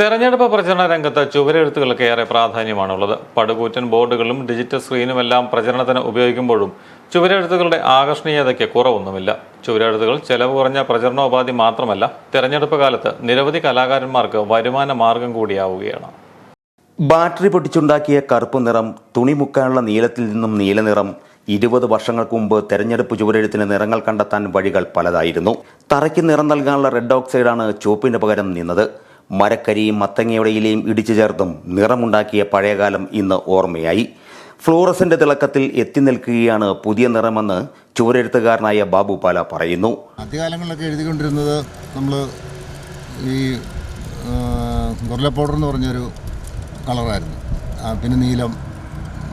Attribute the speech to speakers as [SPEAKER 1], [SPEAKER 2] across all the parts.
[SPEAKER 1] തെരഞ്ഞെടുപ്പ് പ്രചരണ രംഗത്ത് ചുവരെഴുത്തുകൾക്ക് ഏറെ പ്രാധാന്യമാണുള്ളത്. പടുകൂറ്റൻ ബോർഡുകളും ഡിജിറ്റൽ സ്ക്രീനും എല്ലാം പ്രചരണത്തിന് ഉപയോഗിക്കുമ്പോഴും ചുവരെഴുത്തുകളുടെ ആകർഷണീയതയ്ക്ക് കുറവൊന്നുമില്ല. ചുവരെഴുത്തുകൾ ചെലവ് കുറഞ്ഞ പ്രചരണോപാധി മാത്രമല്ല തെരഞ്ഞെടുപ്പ് കാലത്ത് നിരവധി കലാകാരന്മാർക്ക് വരുമാന മാർഗം കൂടിയാവുകയാണ്.
[SPEAKER 2] ബാറ്ററി പൊട്ടിച്ചുണ്ടാക്കിയ കറുപ്പ് നിറം തുണി മുക്കാനുള്ള നീലത്തിൽ നിന്നും നീലനിറം ഇരുപത് വർഷങ്ങൾക്ക് മുമ്പ് തെരഞ്ഞെടുപ്പ് ചുവരെഴുത്തിന് നിറങ്ങൾ കണ്ടെത്താൻ വഴികൾ പലതായിരുന്നു. തറയ്ക്ക് നിറം നൽകാനുള്ള റെഡ് ഓക്സൈഡാണ് ചുവപ്പിന് പകരം നിന്നത്. മരക്കരിയും മത്തങ്ങയുടെ ഇലയും ഇടിച്ചു ചേർത്തും നിറമുണ്ടാക്കിയ പഴയകാലം ഇന്ന് ഓർമ്മയായി. ഫ്ലോറസിന്റെ തിളക്കത്തിൽ എത്തി നിൽക്കുകയാണ് പുതിയ നിറമെന്ന് ചുവരെഴുത്തുകാരനായ ബാബു പാല പറയുന്നു.
[SPEAKER 3] ആദ്യകാലങ്ങളിലൊക്കെ എഴുതിക്കൊണ്ടിരുന്നത് നമ്മൾ ഈ ഗുർല പൗഡർ എന്ന് പറഞ്ഞൊരു കളറായിരുന്നു. പിന്നെ നീലം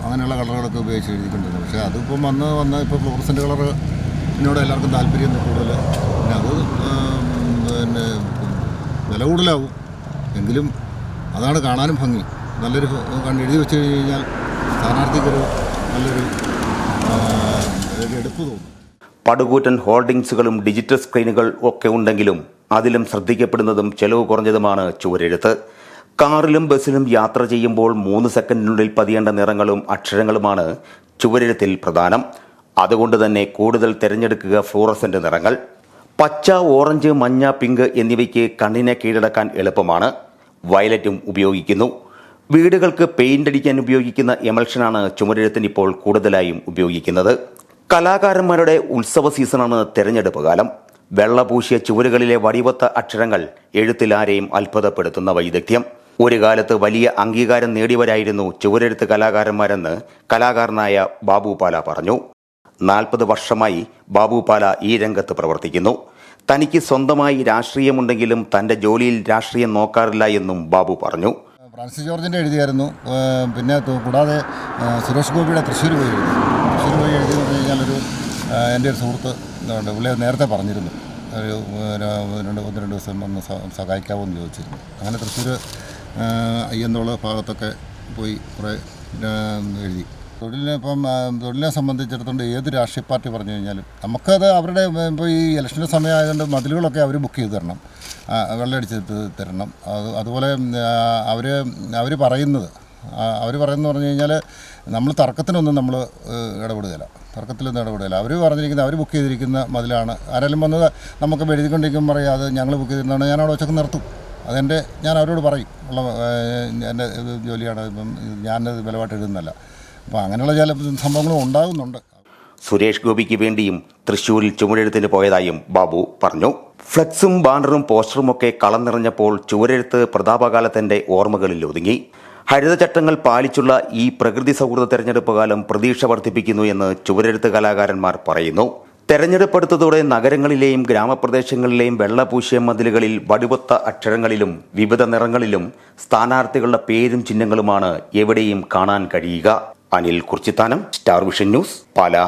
[SPEAKER 3] അങ്ങനെയുള്ള കളറുകളൊക്കെ ഉപയോഗിച്ച് എഴുതിക്കൊണ്ടിരുന്നത്. പക്ഷേ അതിപ്പം വന്ന് വന്ന് ഇപ്പോൾ ഫ്ലോറസിന്റെ കളറ് എന്നോട് എല്ലാവർക്കും താല്പര്യം കൂടുതൽ പിന്നെ അത് പിന്നെ വില കൂടുതലാവും. എങ്കിലും അതാണ് കാണാനും ഭംഗി. നല്ലൊരു കണ്ട് എഴുതി വെച്ച് കഴിഞ്ഞ് കഴിഞ്ഞാൽ സ്ഥാനാർത്ഥിക്കൊരു നല്ലൊരു എടുപ്പ് തോന്നും.
[SPEAKER 2] പടുകൂറ്റൻ ഹോർഡിങ്സുകളും ഡിജിറ്റൽ സ്ക്രീനുകൾ ഒക്കെ ഉണ്ടെങ്കിലും അതിലും ശ്രദ്ധിക്കപ്പെടുന്നതും ചെലവ് കുറഞ്ഞതുമാണ് ചുവരെഴുത്ത്. കാറിലും ബസ്സിലും യാത്ര ചെയ്യുമ്പോൾ മൂന്ന് സെക്കൻഡിനുള്ളിൽ പതിയേണ്ട നിറങ്ങളും അക്ഷരങ്ങളുമാണ് ചുവരെഴുത്തിൽ പ്രധാനം. അതുകൊണ്ട് തന്നെ കൂടുതൽ തിരഞ്ഞെടുക്കുക ഫ്ലൂറസന്റ് നിറങ്ങൾ. പച്ച ഓറഞ്ച് മഞ്ഞ പിങ്ക് എന്നിവയ്ക്ക് കണ്ണിനെ കീഴടക്കാൻ എളുപ്പമാണ്. വയലറ്റും ഉപയോഗിക്കുന്നു. വീടുകൾക്ക് പെയിന്റ് അടിക്കാൻ ഉപയോഗിക്കുന്ന എമൽഷനാണ് ചുമരെഴുത്തിന് ഇപ്പോൾ കൂടുതലായും ഉപയോഗിക്കുന്നത്. കലാകാരന്മാരുടെ ഉത്സവ സീസണാണ് തെരഞ്ഞെടുപ്പ് കാലം. വെള്ളപൂശിയ ചുവരുകളിലെ വടിവത്ത അക്ഷരങ്ങൾ എഴുത്തിലാരെയും അത്ഭുതപ്പെടുത്തുന്ന വൈദഗ്ധ്യം. ഒരു കാലത്ത് വലിയ അംഗീകാരം നേടിയവരായിരുന്നു ചുവരെഴുത്ത് കലാകാരന്മാരെന്ന് കലാകാരനായ ബാബു പാല പറഞ്ഞു. നാൽപ്പത് വർഷമായി ബാബുപാല ഈ രംഗത്ത് പ്രവർത്തിക്കുന്നു. തനിക്ക് സ്വന്തമായി രാഷ്ട്രീയമുണ്ടെങ്കിലും തന്റെ ജോലിയിൽ രാഷ്ട്രീയം നോക്കാറില്ല എന്നും ബാബു പറഞ്ഞു.
[SPEAKER 3] ഫ്രാൻസിസ് ജോർജിന്റെ എഴുതിയായിരുന്നു. പിന്നെ കൂടാതെ സുരേഷ് ഗോപിയുടെ തൃശ്ശൂർ പോയി എഴുതി. തൃശ്ശൂർ പോയി എഴുതി പറഞ്ഞു കഴിഞ്ഞാൽ ഒരു എന്റെ ഒരു സുഹൃത്ത് ഉണ്ട് പുള്ളി നേരത്തെ പറഞ്ഞിരുന്നു. ഒരു രണ്ട് ഒന്ന് രണ്ട് ദിവസം ഒന്ന് സഹായിക്കാമോ എന്ന് ചോദിച്ചിരുന്നു. അങ്ങനെ തൃശ്ശൂർ അയ്യന്തോള ഭാഗത്തൊക്കെ പോയി കുറേ എഴുതി. തൊഴിലിനെ ഇപ്പം ആ, തൊഴിലിനെ സംബന്ധിച്ചിടത്തോളം ഏത് രാഷ്ട്രീയ പാർട്ടി പറഞ്ഞു കഴിഞ്ഞാലും നമുക്കത് അവരുടെ ഇപ്പോൾ ഈ ഇലക്ഷന്റെ സമയമായതുകൊണ്ട് മതിലുകളൊക്കെ അവർ ബുക്ക് ചെയ്ത് തരണം. വെള്ളമടിച്ച് തരണം. അത് അതുപോലെ അവർ അവർ പറയുന്നത് അവർ പറയുന്നത് പറഞ്ഞു കഴിഞ്ഞാൽ നമ്മൾ തർക്കത്തിനൊന്നും നമ്മൾ ഇടപെടുകയില്ല. തർക്കത്തിലൊന്നും ഇടപെടുകയില്ല. അവർ പറഞ്ഞിരിക്കുന്നത് അവർ ബുക്ക് ചെയ്തിരിക്കുന്ന മതിലാണ്. ആരെങ്കിലും വന്നത് നമുക്ക് എഴുതിക്കൊണ്ടിരിക്കുമ്പോൾ പറയും അത് ഞങ്ങൾ ബുക്ക് ചെയ്തിരുന്നതാണ് ഞാൻ അവിടെ വെച്ചൊക്കെ നിർത്തും. അതെന്റെ ഞാൻ അവരോട് പറയും. ഉള്ള എന്റെ ജോലിയാണ് ഇപ്പം ഞാനത് ബലമായിട്ട് എഴുതുന്നല്ല അപ്പോൾ അങ്ങനെയുള്ള ചില സംഭവങ്ങളും ഉണ്ടാകുന്നുണ്ട്.
[SPEAKER 2] സുരേഷ് ഗോപിക്ക് വേണ്ടിയും തൃശ്ശൂരിൽ ചുമരെഴുത്തിന് പോയതായും ബാബു പറഞ്ഞു. ഫ്ലക്സും ബാനറും പോസ്റ്ററും ഒക്കെ കളം നിറഞ്ഞപ്പോൾ ചുവരെഴുത്ത് പ്രതാപകാലത്തിന്റെ ഓർമ്മകളിൽ ഒതുങ്ങി. ഹരിതചട്ടങ്ങൾ പാലിച്ചുള്ള ഈ പ്രകൃതി സൗഹൃദ തെരഞ്ഞെടുപ്പ് കാലം പ്രതീക്ഷ വർദ്ധിപ്പിക്കുന്നു എന്ന് ചുവരെഴുത്ത് കലാകാരന്മാർ പറയുന്നു. തെരഞ്ഞെടുപ്പെടുത്തതോടെ നഗരങ്ങളിലെയും ഗ്രാമപ്രദേശങ്ങളിലെയും വെള്ളപൂശിയ മതിലുകളിൽ വടുവത്ത അക്ഷരങ്ങളിലും വിവിധ നിറങ്ങളിലും സ്ഥാനാർത്ഥികളുടെ പേരും ചിഹ്നങ്ങളുമാണ് എവിടെയും കാണാൻ കഴിയുക. Anil Kurchithanam Star Vision News Pala.